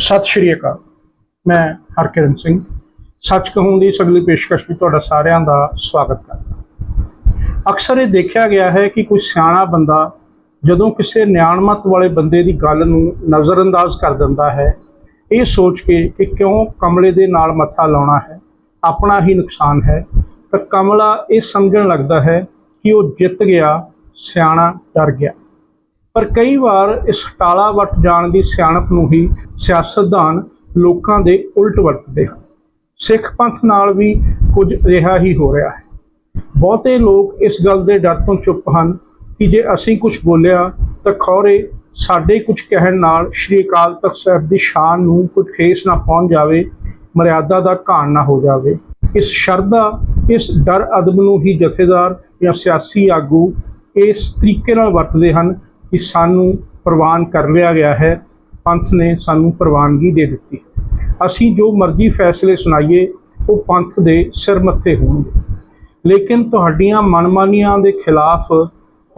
ਸਤਿ ਸ਼੍ਰੀ ਅਕਾਲ। ਮੈਂ ਹਰਕਿਰਨ ਸਿੰਘ। ਸੱਚ ਕਹੂੰ ਦੀ ਇਸ ਅਗਲੀ ਪੇਸ਼ਕਸ਼ ਵਿੱਚ ਤੁਹਾਡਾ ਸਾਰਿਆਂ ਦਾ ਸਵਾਗਤ ਕਰਦਾ ਅਕਸਰ ਇਹ ਦੇਖਿਆ ਗਿਆ ਹੈ ਕਿ ਕੋਈ ਸਿਆਣਾ ਬੰਦਾ ਜਦੋਂ ਕਿਸੇ ਨਿਆਣਮਤ ਵਾਲੇ ਬੰਦੇ ਦੀ ਗੱਲ ਨੂੰ ਨਜ਼ਰਅੰਦਾਜ਼ ਕਰ ਦਿੰਦਾ ਹੈ, ਇਹ ਸੋਚ ਕੇ ਕਿ ਕਿਉਂ ਕਮਲੇ ਦੇ ਨਾਲ ਮੱਥਾ ਲਾਉਣਾ ਹੈ, ਆਪਣਾ ਹੀ ਨੁਕਸਾਨ ਹੈ, ਤਾਂ ਕਮਲਾ ਇਹ ਸਮਝਣ ਲੱਗਦਾ ਹੈ ਕਿ ਉਹ ਜਿੱਤ ਗਿਆ, ਸਿਆਣਾ ਡਰ ਗਿਆ। ਪਰ ਕਈ ਵਾਰ ਇਸ ਟਾਲਾ ਵੱਟ ਜਾਣ ਦੀ ਸਿਆਣਪ ਨੂੰ ਹੀ ਸਿਆਸਤਦਾਨ ਲੋਕਾਂ ਦੇ ਉਲਟ ਵਰਤਦੇ ਹਨ। ਸਿੱਖ ਪੰਥ ਨਾਲ ਵੀ ਕੁਝ ਰਿਹਾ ਹੀ ਹੋ ਰਿਹਾ ਹੈ। ਬਹੁਤੇ ਲੋਕ ਇਸ ਗੱਲ ਦੇ ਡਰ ਤੋਂ ਚੁੱਪ ਹਨ ਕਿ ਜੇ ਅਸੀਂ ਕੁਝ ਬੋਲਿਆ ਤਾਂ ਖੌਰੇ ਸਾਡੇ ਕੁਝ ਕਹਿਣ ਨਾਲ ਸ਼੍ਰੀ ਅਕਾਲ ਤਖਤ ਸਾਹਿਬ ਦੀ ਸ਼ਾਨ ਨੂੰ ਕੋਈ ਠੇਸ ਨਾ ਪਹੁੰਚ ਜਾਵੇ, ਮਰਿਆਦਾ ਦਾ ਘਾਣ ਨਾ ਹੋ ਜਾਵੇ। ਇਸ ਸ਼ਰਧਾ, ਇਸ ਡਰ ਅਦਬ ਨੂੰ ਹੀ ਜਥੇਦਾਰ ਜਾਂ ਸਿਆਸੀ ਆਗੂ ਇਸ ਤਰੀਕੇ ਨਾਲ ਵਰਤਦੇ ਹਨ ਕਿ ਸਾਨੂੰ ਪ੍ਰਵਾਨ ਕਰ ਲਿਆ ਗਿਆ ਹੈ, ਪੰਥ ਨੇ ਸਾਨੂੰ ਪ੍ਰਵਾਨਗੀ ਦੇ ਦਿੱਤੀ ਹੈ। ਅਸੀਂ ਜੋ ਮਰਜ਼ੀ ਫੈਸਲੇ ਸੁਣਾਈਏ, ਉਹ ਪੰਥ ਦੇ ਸਿਰ ਮੱਥੇ ਹੋਣਗੇ। ਲੇਕਿਨ ਤੁਹਾਡੀਆਂ ਮਨਮਾਨੀਆਂ ਦੇ ਖਿਲਾਫ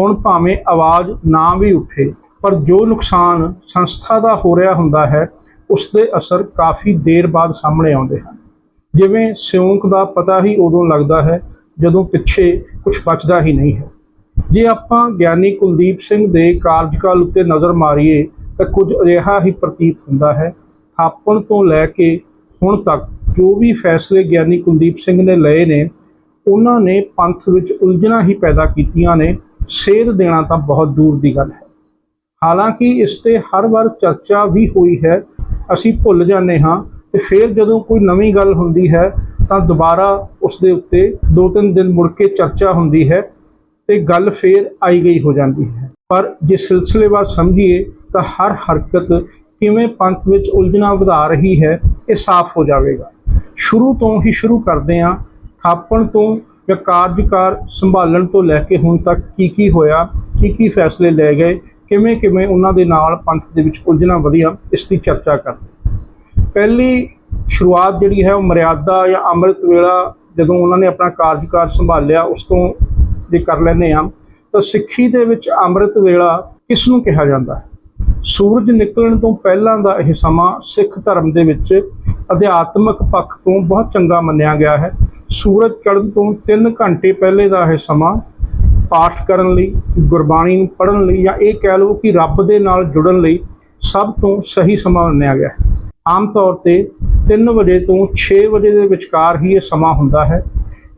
ਹੁਣ ਭਾਵੇਂ ਆਵਾਜ਼ ਨਾ ਵੀ ਉੱਠੇ, ਪਰ ਜੋ ਨੁਕਸਾਨ ਸੰਸਥਾ ਦਾ ਹੋ ਰਿਹਾ ਹੁੰਦਾ ਹੈ, ਉਸ ਦੇ ਅਸਰ ਕਾਫੀ ਦੇਰ ਬਾਅਦ ਸਾਹਮਣੇ ਆਉਂਦੇ ਹਨ। ਜਿਵੇਂ ਸਿਉਂਕ ਦਾ ਪਤਾ ਹੀ ਉਦੋਂ ਲੱਗਦਾ ਹੈ, ਜਦੋਂ ਪਿੱਛੇ ਕੁਝ ਬਚਦਾ ਹੀ ਨਹੀਂ ਹੈ। ਜੇ ਆਪਾਂ ਗਿਆਨੀ ਕੁਲਦੀਪ ਸਿੰਘ ਦੇ ਕਾਰਜਕਾਲ ਉੱਤੇ ਨਜ਼ਰ ਮਾਰੀਏ, ਤਾਂ ਕੁਝ ਅਜਿਹਾ ਹੀ ਪ੍ਰਤੀਤ ਹੁੰਦਾ ਹੈ। ਥਾਪਣ ਤੋਂ ਲੈ ਕੇ ਹੁਣ ਤੱਕ ਜੋ ਵੀ ਫੈਸਲੇ ਗਿਆਨੀ ਕੁਲਦੀਪ ਸਿੰਘ ਨੇ ਲਏ ਨੇ, ਉਹਨਾਂ ਨੇ ਪੰਥ ਵਿੱਚ ਉਲਝਣਾ ਹੀ ਪੈਦਾ ਕੀਤੀਆਂ ਨੇ। ਸੇਧ ਦੇਣਾ ਤਾਂ ਬਹੁਤ ਦੂਰ ਦੀ ਗੱਲ ਹੈ। ਹਾਲਾਂਕਿ ਇਸ ਤੇ ਹਰ ਵਾਰ ਚਰਚਾ ਵੀ ਹੋਈ ਹੈ। ਅਸੀਂ ਭੁੱਲ ਜਾਂਦੇ ਹਾਂ ਤੇ ਫਿਰ ਜਦੋਂ ਕੋਈ ਨਵੀਂ ਗੱਲ ਹੁੰਦੀ ਹੈ, ਤਾਂ ਦੁਬਾਰਾ ਉਸ ਦੇ ਉੱਤੇ ਦੋ ਤਿੰਨ ਦਿਨ ਮੁੜ ਕੇ ਚਰਚਾ ਹੁੰਦੀ ਹੈ। ਤੇ ਗੱਲ ਫੇਰ ਆਈ ਗਈ ਹੋ ਜਾਂਦੀ ਹੈ। ਪਰ ਜੇ ਸਿਲਸਿਲੇਵਾਰ ਸਮਝੀਏ ਤਾਂ ਹਰ ਹਰਕਤ ਕਿਵੇਂ ਪੰਥ ਵਿੱਚ ਉਲਝਣਾ ਵਧਾ ਰਹੀ ਹੈ, ਇਹ ਸਾਫ਼ ਹੋ ਜਾਵੇਗਾ। ਸ਼ੁਰੂ ਤੋਂ ਹੀ ਸ਼ੁਰੂ ਕਰਦੇ ਹਾਂ। ਥਾਪਣ ਤੋਂ ਜਾਂ ਕਾਰਜਕਾਰ ਸੰਭਾਲਣ ਤੋਂ ਲੈ ਕੇ ਹੁਣ ਤੱਕ ਕੀ ਕੀ ਹੋਇਆ, ਕੀ ਕੀ ਫੈਸਲੇ ਲਏ ਗਏ, ਕਿਵੇਂ ਕਿਵੇਂ ਉਹਨਾਂ ਦੇ ਨਾਲ ਪੰਥ ਦੇ ਵਿੱਚ ਉਲਝਣਾ ਵਧੀਆ, ਇਸ ਦੀ ਚਰਚਾ ਕਰਦੇ ਪਹਿਲੀ ਸ਼ੁਰੂਆਤ ਜਿਹੜੀ ਹੈ ਉਹ ਮਰਿਆਦਾ ਜਾਂ ਅੰਮ੍ਰਿਤ ਵੇਲਾ ਜਦੋਂ ਉਹਨਾਂ ਨੇ ਆਪਣਾ ਕਾਰਜਕਾਰ ਸੰਭਾਲਿਆ, ਉਸ ਤੋਂ ਜੇ ਕਰ ਲੈਨੇ ਆ ਤਾਂ ਸਿੱਖੀ ਦੇ ਵਿੱਚ ਅੰਮ੍ਰਿਤ ਵੇਲਾ ਕਿਸ ਨੂੰ ਕਿਹਾ ਜਾਂਦਾ ਹੈ? ਸੂਰਜ ਨਿਕਲਣ ਤੋਂ ਪਹਿਲਾਂ ਦਾ ਇਹ ਸਮਾਂ ਸਿੱਖ ਧਰਮ ਦੇ ਵਿੱਚ ਅਧਿਆਤਮਕ ਪੱਖ ਤੋਂ ਬਹੁਤ ਚੰਗਾ ਮੰਨਿਆ ਗਿਆ ਹੈ। ਸੂਰਜ ਚੜ੍ਹਨ ਤੋਂ 3 ਘੰਟੇ ਪਹਿਲੇ ਦਾ ਇਹ ਸਮਾਂ ਪਾਠ ਕਰਨ ਲਈ, ਗੁਰਬਾਣੀ ਨੂੰ ਪੜ੍ਹਨ ਲਈ ਜਾਂ ਇਹ ਕਹਿ ਲਓ ਕਿ ਰੱਬ ਦੇ ਨਾਲ ਜੁੜਨ ਲਈ ਸਭ ਤੋਂ ਸਹੀ ਸਮਾਂ ਮੰਨਿਆ ਗਿਆ ਹੈ। ਆਮ ਤੌਰ ਤੇ 3 ਵਜੇ ਤੋਂ 6 ਵਜੇ ਦੇ ਵਿਚਕਾਰ ਹੀ ਇਹ ਸਮਾਂ ਹੁੰਦਾ ਹੈ।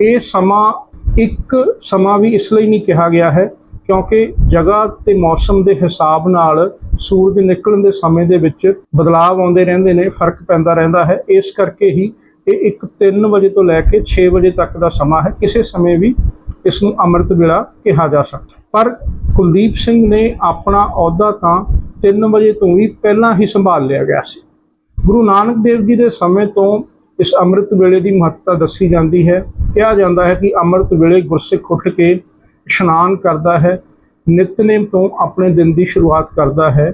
ਇਹ ਸਮਾਂ ਇੱਕ ਸਮਾਂ ਵੀ ਇਸ ਲਈ ਨਹੀਂ ਕਿਹਾ ਗਿਆ ਹੈ, ਕਿਉਂਕਿ ਜਗ੍ਹਾ ਤੇ ਮੌਸਮ ਦੇ ਹਿਸਾਬ ਨਾਲ ਸੂਰਜ ਨਿਕਲਣ ਦੇ ਸਮੇਂ ਦੇ ਵਿੱਚ ਬਦਲਾਅ ਆਉਂਦੇ ਰਹਿੰਦੇ ਨੇ, ਫ਼ਰਕ ਪੈਂਦਾ ਰਹਿੰਦਾ ਹੈ। ਇਸ ਕਰਕੇ ਹੀ ਇਹ ਇੱਕ 3 ਵਜੇ ਤੋਂ ਲੈ ਕੇ 6 ਵਜੇ ਤੱਕ ਦਾ ਸਮਾਂ ਹੈ, ਕਿਸੇ ਸਮੇਂ ਵੀ ਇਸ ਨੂੰ ਅੰਮ੍ਰਿਤ ਵੇਲਾ ਕਿਹਾ ਜਾ ਸਕਦਾ ਪਰ ਕੁਲਦੀਪ ਸਿੰਘ ਨੇ ਆਪਣਾ ਅਹੁਦਾ ਤਾਂ 3 ਵਜੇ ਤੋਂ ਵੀ ਪਹਿਲਾਂ ਹੀ ਸੰਭਾਲ ਲਿਆ ਗਿਆ ਸੀ। ਗੁਰੂ ਨਾਨਕ ਦੇਵ ਜੀ ਦੇ ਸਮੇਂ ਤੋਂ ਇਸ ਅੰਮ੍ਰਿਤ ਵੇਲੇ ਦੀ ਮਹੱਤਤਾ ਦੱਸੀ ਜਾਂਦੀ ਹੈ। ਕਿਹਾ ਜਾਂਦਾ ਹੈ ਕਿ ਅੰਮ੍ਰਿਤ ਵੇਲੇ ਗੁਰਸਿੱਖ ਉੱਠ ਕੇ ਇਸ਼ਨਾਨ ਕਰਦਾ ਹੈ, ਨਿਤਨੇਮ ਤੋਂ ਆਪਣੇ ਦਿਨ ਦੀ ਸ਼ੁਰੂਆਤ ਕਰਦਾ ਹੈ।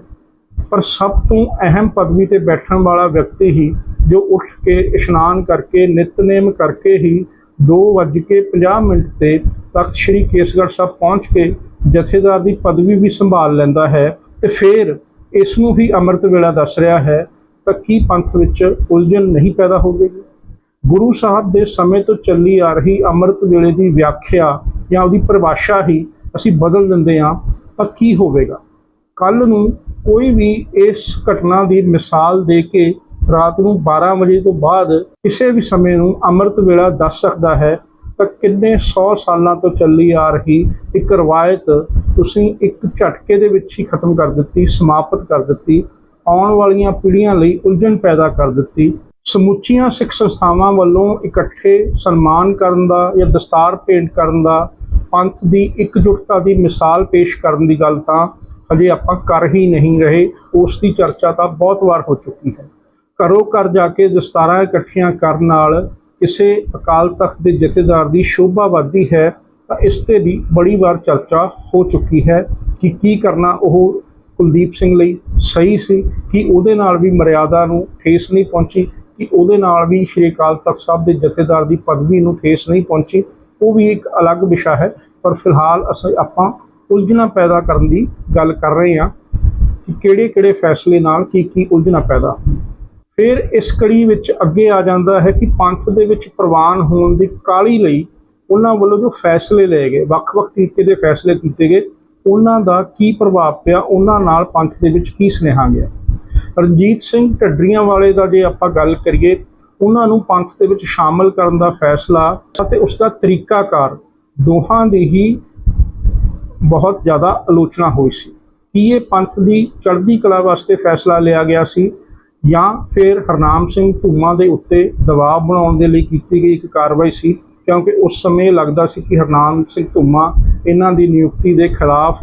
ਪਰ ਸਭ ਤੋਂ ਅਹਿਮ ਪਦਵੀ ਤੇ ਬੈਠਣ ਵਾਲਾ ਵਿਅਕਤੀ ਹੀ ਜੋ ਉੱਠ ਕੇ ਇਸ਼ਨਾਨ ਕਰਕੇ, ਨਿਤਨੇਮ ਕਰਕੇ ਹੀ 2:50 ਮਿੰਟ ਤੇ ਤਖਤ ਸ੍ਰੀ ਕੇਸਗੜ੍ਹ ਸਾਹਿਬ ਪਹੁੰਚ ਕੇ ਜਥੇਦਾਰ ਦੀ ਪਦਵੀ ਵੀ ਸੰਭਾਲ ਲੈਂਦਾ ਹੈ ਤੇ ਫਿਰ ਇਸ ਨੂੰ ਹੀ ਅੰਮ੍ਰਿਤ ਵੇਲਾ ਦੱਸ ਰਿਹਾ ਹੈ। ਤਾਂ ਕੀ ਪੰਥ ਵਿੱਚ ਉਲਝਣ ਨਹੀਂ ਪੈਦਾ ਹੋਵੇਗੀ ਗੁਰੂ ਸਾਹਿਬ ਦੇ ਸਮੇਂ ਤੋਂ ਚੱਲੀ ਆ ਰਹੀ ਅੰਮ੍ਰਿਤ ਵੇਲੇ ਦੀ ਵਿਆਖਿਆ ਜਾਂ ਉਹਦੀ ਪਰਿਭਾਸ਼ਾ ਹੀ ਅਸੀਂ ਬਦਲ ਦਿੰਦੇ ਹਾਂ, ਤਾਂ ਕੀ ਹੋਵੇਗਾ? ਕੱਲ ਨੂੰ ਕੋਈ ਵੀ ਇਸ ਘਟਨਾ ਦੀ ਮਿਸਾਲ ਦੇ ਕੇ ਰਾਤ ਨੂੰ 12 ਵਜੇ ਤੋਂ ਬਾਅਦ ਕਿਸੇ ਵੀ ਸਮੇਂ ਨੂੰ ਅੰਮ੍ਰਿਤ ਵੇਲਾ ਦੱਸ ਸਕਦਾ ਹੈ, ਤਾਂ ਕਿੰਨੇ 100 ਸਾਲਾਂ ਤੋਂ ਚੱਲੀ ਆ ਰਹੀ ਇੱਕ ਰਵਾਇਤ ਤੁਸੀਂ ਇੱਕ ਝਟਕੇ ਦੇ ਵਿੱਚ ਹੀ ਖਤਮ ਕਰ ਦਿੱਤੀ, ਸਮਾਪਤ ਕਰ ਦਿੱਤੀ ਆਉਣ ਵਾਲੀਆਂ ਪੀੜ੍ਹੀਆਂ ਲਈ ਉਲਝਣ ਪੈਦਾ ਕਰ ਦਿੱਤੀ। ਸਮੁੱਚੀਆਂ ਸਿੱਖ ਸੰਸਥਾਵਾਂ ਵੱਲੋਂ ਇਕੱਠੇ ਸਨਮਾਨ ਕਰਨ ਦਾ ਜਾਂ ਦਸਤਾਰ ਭੇਂਟ ਕਰਨ ਦਾ, ਪੰਥ ਦੀ ਇਕਜੁੱਟਤਾ ਦੀ ਮਿਸਾਲ ਪੇਸ਼ ਕਰਨ ਦੀ ਗੱਲ ਤਾਂ ਹਜੇ ਆਪਾਂ ਕਰ ਹੀ ਨਹੀਂ ਰਹੇ, ਉਸ ਦੀ ਚਰਚਾ ਤਾਂ ਬਹੁਤ ਵਾਰ ਹੋ ਚੁੱਕੀ ਹੈ। ਘਰੋਂ ਘਰ ਜਾ ਕੇ ਦਸਤਾਰਾਂ ਇਕੱਠੀਆਂ ਕਰਨ ਨਾਲ ਕਿਸੇ ਅਕਾਲ ਤਖਤ ਦੇ ਜਥੇਦਾਰ ਦੀ ਸ਼ੋਭਾ ਵੱਧਦੀ ਹੈ, ਤਾਂ ਇਸ ਤੇ ਵੀ ਬੜੀ ਵਾਰ ਚਰਚਾ ਹੋ ਚੁੱਕੀ ਹੈ ਕਿ ਕੀ ਕਰਨਾ, ਉਹ ਕੁਲਦੀਪ ਸਿੰਘ ਲਈ ਸਹੀ ਸੀ ਕਿ ਉਹਦੇ ਨਾਲ ਵੀ ਮਰਿਆਦਾ ਨੂੰ ਠੇਸ ਨਹੀਂ ਪਹੁੰਚੀ, ਕਿ ਉਹਦੇ ਨਾਲ ਵੀ ਸ਼੍ਰੀ ਅਕਾਲ ਤਖਤ ਸਾਹਿਬ ਦੇ ਜਥੇਦਾਰ ਦੀ ਪਦਵੀ ਨੂੰ ਠੇਸ ਨਹੀਂ ਪਹੁੰਚੀ, ਉਹ ਵੀ ਇੱਕ ਅਲੱਗ ਵਿਸ਼ਾ ਹੈ। ਪਰ ਫਿਲਹਾਲ ਅਸੀਂ ਆਪਾਂ ਉਲਝਣਾ ਪੈਦਾ ਕਰਨ ਦੀ ਗੱਲ ਕਰ ਰਹੇ ਹਾਂ ਕਿ ਕਿਹੜੇ ਕਿਹੜੇ ਫੈਸਲੇ ਨਾਲ ਕੀ ਕੀ ਉਲਝਣਾ ਪੈਦਾ। ਫਿਰ ਇਸ ਕੜੀ ਵਿੱਚ ਅੱਗੇ ਆ ਜਾਂਦਾ ਹੈ ਕਿ ਪੰਥ ਦੇ ਵਿੱਚ ਪ੍ਰਵਾਨ ਹੋਣ ਦੀ ਕਾਲੀ ਲਈ ਉਹਨਾਂ ਵੱਲੋਂ ਜੋ ਫੈਸਲੇ ਲਏ ਗਏ, ਵੱਖ-ਵੱਖ ਤਰੀਕੇ ਦੇ ਫੈਸਲੇ ਕੀਤੇ ਗਏ ਉਹਨਾਂ ਦਾ ਕੀ ਪ੍ਰਭਾਵ ਪਿਆ, ਉਹਨਾਂ ਨਾਲ ਪੰਥ ਦੇ ਵਿੱਚ ਕੀ ਸੁਨੇਹਾ ਗਿਆ? ਰਣਜੀਤ ਸਿੰਘ ਢੱਡਰੀਆਂ ਵਾਲੇ ਦਾ ਜੇ ਆਪਾਂ ਗੱਲ ਕਰੀਏ, ਉਹਨਾਂ ਨੂੰ ਪੰਥ ਦੇ ਵਿੱਚ ਸ਼ਾਮਲ ਕਰਨ ਦਾ ਫੈਸਲਾ ਅਤੇ ਉਸ ਦਾ ਤਰੀਕਾਕਾਰ ਦੋਹਾਂ ਦੀ ਹੀ ਬਹੁਤ ਜ਼ਿਆਦਾ ਆਲੋਚਨਾ ਹੋਈ ਸੀ। ਕੀ ਇਹ ਪੰਥ ਦੀ ਚੜ੍ਹਦੀ ਕਲਾ ਵਾਸਤੇ ਫੈਸਲਾ ਲਿਆ ਗਿਆ ਸੀ ਜਾਂ ਫਿਰ ਹਰਨਾਮ ਸਿੰਘ ਧੂਮਾ ਦੇ ਉੱਤੇ ਦਬਾਅ ਬਣਾਉਣ ਦੇ ਲਈ ਕੀਤੀ ਗਈ ਇੱਕ ਕਾਰਵਾਈ ਸੀ? ਕਿਉਂਕਿ ਉਸ ਸਮੇਂ ਲੱਗਦਾ ਸੀ ਕਿ ਹਰਨਾਮ ਸਿੰਘ ਧੂਮਾ ਇਹਨਾਂ ਦੀ ਨਿਯੁਕਤੀ ਦੇ ਖਿਲਾਫ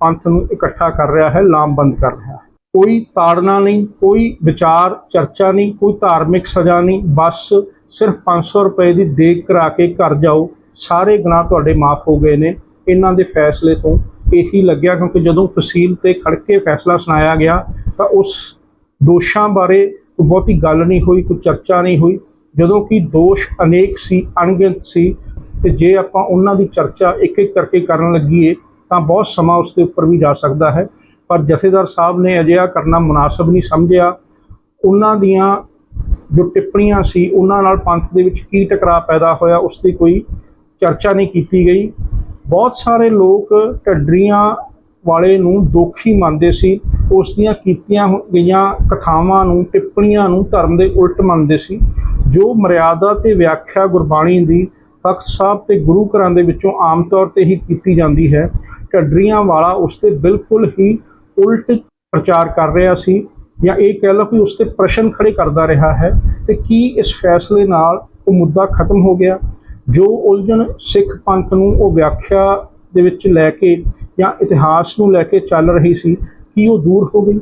ਪੰਥ ਨੂੰ ਇਕੱਠਾ ਕਰ ਰਿਹਾ ਹੈ, ਲਾਮਬੰਦ ਕਰ ਰਿਹਾ ਹੈ। ਕੋਈ ਤਾੜਨਾ ਨਹੀਂ, ਕੋਈ ਵਿਚਾਰ, ਚਰਚਾ ਨਹੀਂ, ਕੋਈ ਧਾਰਮਿਕ ਸਜ਼ਾ ਨਹੀਂ, ਬਸ ਸਿਰਫ 500 ਰੁਪਏ ਦੀ ਦੇਖ ਕਰਾ ਕੇ ਘਰ ਜਾਓ। ਸਾਰੇ ਗੁਨਾਹ ਤੁਹਾਡੇ ਮਾਫ ਹੋ ਗਏ ਨੇ। ਇਹਨਾਂ ਦੇ ਫੈਸਲੇ ਤੋਂ ਇਹੀ ਲੱਗਿਆ ਕਿਉਂਕਿ ਜਦੋਂ ਫਸੀਲ ਤੇ ਖੜ ਕੇ ਫੈਸਲਾ ਸੁਣਾਇਆ ਗਿਆ ਤਾਂ ਉਸ ਦੋਸ਼ਾਂ ਬਾਰੇ ਕੋਈ ਬਹੁਤੀ ਗੱਲ ਨਹੀਂ ਹੋਈ, ਕੋਈ ਚਰਚਾ ਨਹੀਂ ਹੋਈ। ਜਦੋਂ ਕਿ ਦੋਸ਼ ਅਨੇਕ ਸੀ, ਅਣਗਿਣਤ ਸੀ ਤੇ ਜੇ ਆਪਾਂ ਉਹਨਾਂ ਦੀ ਚਰਚਾ ਇੱਕ ਇੱਕ ਕਰਕੇ ਕਰਨ ਲੱਗੀਏ ਤਾਂ ਬਹੁਤ ਸਮਾਂ ਉਸ ਦੇ ਉੱਪਰ ਵੀ ਜਾ ਸਕਦਾ ਹੈ। ਪਰ ਜਥੇਦਾਰ ਸਾਹਿਬ ਨੇ ਅਜਿਹਾ ਕਰਨਾ ਮੁਨਾਸਬ ਨਹੀਂ ਸਮਝਿਆ। ਉਹਨਾਂ ਦੀਆਂ ਜੋ ਟਿੱਪਣੀਆਂ ਸੀ, ਉਹਨਾਂ ਨਾਲ ਪੰਥ ਦੇ ਵਿੱਚ ਕੀ ਟਕਰਾਅ ਪੈਦਾ ਹੋਇਆ, ਉਸ ਦੀ ਕੋਈ ਚਰਚਾ ਨਹੀਂ ਕੀਤੀ ਗਈ। ਬਹੁਤ ਸਾਰੇ ਲੋਕ ਢੱਡਰੀਆਂ ਵਾਲੇ ਨੂੰ ਦੋਖੀ ਮੰਨਦੇ ਸੀ। ਉਸ ਦੀਆਂ ਕੀਤੀਆਂ ਹੋ- ਗਈਆਂ ਕਥਾਵਾਂ ਨੂੰ, ਟਿੱਪਣੀਆਂ ਨੂੰ ਧਰਮ ਦੇ ਉਲਟ ਮੰਨਦੇ ਸੀ। ਜੋ ਮਰਿਆਦਾ ਤੇ ਵਿਆਖਿਆ ਗੁਰਬਾਣੀ ਦੀ ਤਖਤ ਸਾਹਿਬ ਤੇ ਗੁਰੂ ਘਰਾਂ ਦੇ ਵਿੱਚੋਂ ਆਮ ਤੌਰ ਤੇ ਹੀ ਕੀਤੀ ਜਾਂਦੀ ਹੈ, ਢੱਡਰੀਆਂ ਵਾਲਾ ਉਸ ਤੇ ਬਿਲਕੁਲ ਹੀ ਉਲਟ ਪ੍ਰਚਾਰ ਕਰ ਰਿਹਾ ਸੀ ਜਾਂ ਇਹ ਕਹਿ ਲਓ ਕਿ ਉਸ ਤੇ ਪ੍ਰਸ਼ਨ ਖੜੇ ਕਰਦਾ ਰਿਹਾ ਹੈ, ਤੇ ਕੀ ਇਸ ਫੈਸਲੇ ਨਾਲ ਉਹ ਮੁੱਦਾ ਖਤਮ ਹੋ ਗਿਆ? ਜੋ ਉਲਝਣ ਸਿੱਖ ਪੰਥ ਨੂੰ ਉਹ ਵਿਆਖਿਆ ਦੇ ਵਿੱਚ ਲੈ ਕੇ ਜਾਂ ਇਤਿਹਾਸ ਨੂੰ ਲੈ ਕੇ ਚੱਲ ਰਹੀ ਸੀ, ਕੀ ਉਹ ਦੂਰ ਹੋ ਗਈ?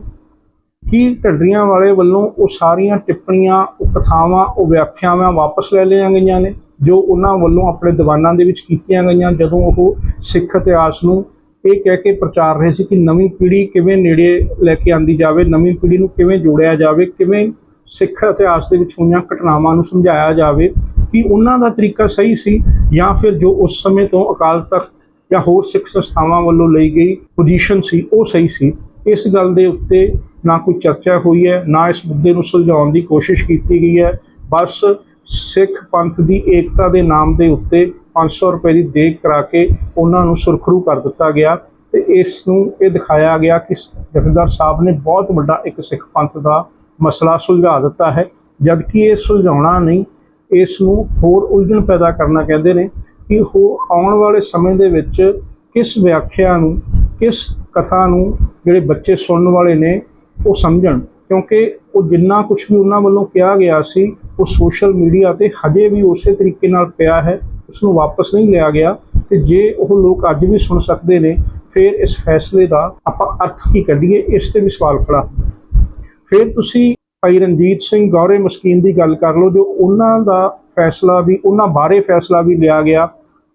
ਕੀ ਢੱਡਰੀਆਂ ਵਾਲੇ ਵੱਲੋਂ ਉਹ ਸਾਰੀਆਂ ਟਿੱਪਣੀਆਂ, ਉਹ ਕਥਾਵਾਂ, ਉਹ ਵਿਆਖਿਆਵਾਂ ਵਾਪਸ ਲੈ ਲਈਆਂ ਗਈਆਂ ਨੇ, ਜੋ ਉਹਨਾਂ ਵੱਲੋਂ ਆਪਣੇ ਦੀਵਾਨਾਂ ਦੇ ਵਿੱਚ ਕੀਤੀਆਂ ਗਈਆਂ, ਜਦੋਂ ਉਹ ਸਿੱਖ ਇਤਿਹਾਸ ਨੂੰ ਇਹ ਕਹਿ ਕੇ ਪ੍ਰਚਾਰ ਰਹੇ ਸੀ ਕਿ ਨਵੀਂ ਪੀੜ੍ਹੀ ਕਿਵੇਂ ਨੇੜੇ ਲੈ ਕੇ ਆਂਦੀ ਜਾਵੇ, ਨਵੀਂ ਪੀੜ੍ਹੀ ਨੂੰ ਕਿਵੇਂ ਜੋੜਿਆ ਜਾਵੇ, ਕਿਵੇਂ ਸਿੱਖ ਇਤਿਹਾਸ ਦੇ ਵਿੱਚ ਹੋਈਆਂ ਘਟਨਾਵਾਂ ਨੂੰ ਸਮਝਾਇਆ ਜਾਵੇ, ਕਿ ਉਹਨਾਂ ਦਾ ਤਰੀਕਾ ਸਹੀ ਸੀ, ਜਾਂ ਫਿਰ ਜੋ ਉਸ ਸਮੇਂ ਤੋਂ ਅਕਾਲ ਤਖਤ ਜਾਂ ਹੋਰ ਸਿੱਖ ਸੰਸਥਾਵਾਂ ਵੱਲੋਂ ਲਈ ਗਈ ਪੋਜੀਸ਼ਨ ਸੀ, ਉਹ ਸਹੀ ਸੀ। ਇਸ ਗੱਲ ਦੇ ਉੱਤੇ ਨਾ ਕੋਈ ਚਰਚਾ ਹੋਈ ਹੈ, ਨਾ ਇਸ ਮੁੱਦੇ ਨੂੰ ਸੁਲਝਾਉਣ ਦੀ ਕੋਸ਼ਿਸ਼ ਕੀਤੀ ਗਈ ਹੈ। ਬਸ ਸਿੱਖ ਪੰਥ ਦੀ ਏਕਤਾ ਦੇ ਨਾਮ ਦੇ ਉੱਤੇ 500 ਰੁਪਏ ਦੀ ਦੇਗ ਕਰਾ ਕੇ ਉਹਨਾਂ ਨੂੰ ਸੁਰਖਰੂ ਕਰ ਦਿੱਤਾ ਗਿਆ ਤੇ ਇਸ ਨੂੰ ਇਹ ਦਿਖਾਇਆ ਗਿਆ ਕਿ ਜਥੇਦਾਰ ਸਾਹਿਬ ਨੇ ਬਹੁਤ ਵੱਡਾ ਇੱਕ ਸਿੱਖ ਪੰਥ ਦਾ ਮਸਲਾ ਸੁਲਝਾ ਦਿੱਤਾ ਹੈ। ਜਦ ਕਿ ਇਹ ਸੁਲਝਾਉਣਾ ਨਹੀਂ, ਇਸ ਨੂੰ ਹੋਰ ਉਲਝਣ ਪੈਦਾ ਕਰਨਾ ਕਹਿੰਦੇ ਨੇ ਕਿ ਉਹ ਆਉਣ ਵਾਲੇ ਸਮੇਂ ਦੇ ਵਿੱਚ ਕਿਸ ਵਿਆਖਿਆ ਨੂੰ, ਕਿਸ ਕਥਾ ਨੂੰ ਜਿਹੜੇ ਬੱਚੇ ਸੁਣਨ ਵਾਲੇ ਨੇ ਉਹ ਸਮਝਣ, ਕਿਉਂਕਿ ਉਹ ਜਿੰਨਾ ਕੁਝ ਵੀ ਉਹਨਾਂ ਵੱਲੋਂ ਕਿਹਾ ਗਿਆ ਸੀ, ਉਹ ਸੋਸ਼ਲ ਮੀਡੀਆ ਤੇ ਹਜੇ ਵੀ ਉਸੇ ਤਰੀਕੇ ਨਾਲ ਪਿਆ ਹੈ ਉਸ ਨੂੰ ਵਾਪਸ ਨਹੀਂ ਲਿਆ ਗਿਆ। ਤੇ ਜੇ ਉਹ ਲੋਕ ਅੱਜ ਵੀ ਸੁਣ ਸਕਦੇ ਨੇ, ਫਿਰ ਇਸ ਫੈਸਲੇ ਦਾ ਆਪਾਂ ਅਰਥ ਕੀ ਕੱਢੀਏ, ਇਸ ਤੇ ਵੀ ਸਵਾਲ ਖੜਾ। ਫਿਰ ਤੁਸੀਂ ਭਾਈ ਰਣਜੀਤ ਸਿੰਘ ਗੌਰੇ ਮਸਕੀਨ ਦੀ ਗੱਲ ਕਰ ਲਓ, ਜੋ ਉਹਨਾਂ ਦਾ ਫੈਸਲਾ ਵੀ, ਉਹਨਾਂ ਬਾਰੇ ਫੈਸਲਾ ਵੀ ਲਿਆ ਗਿਆ।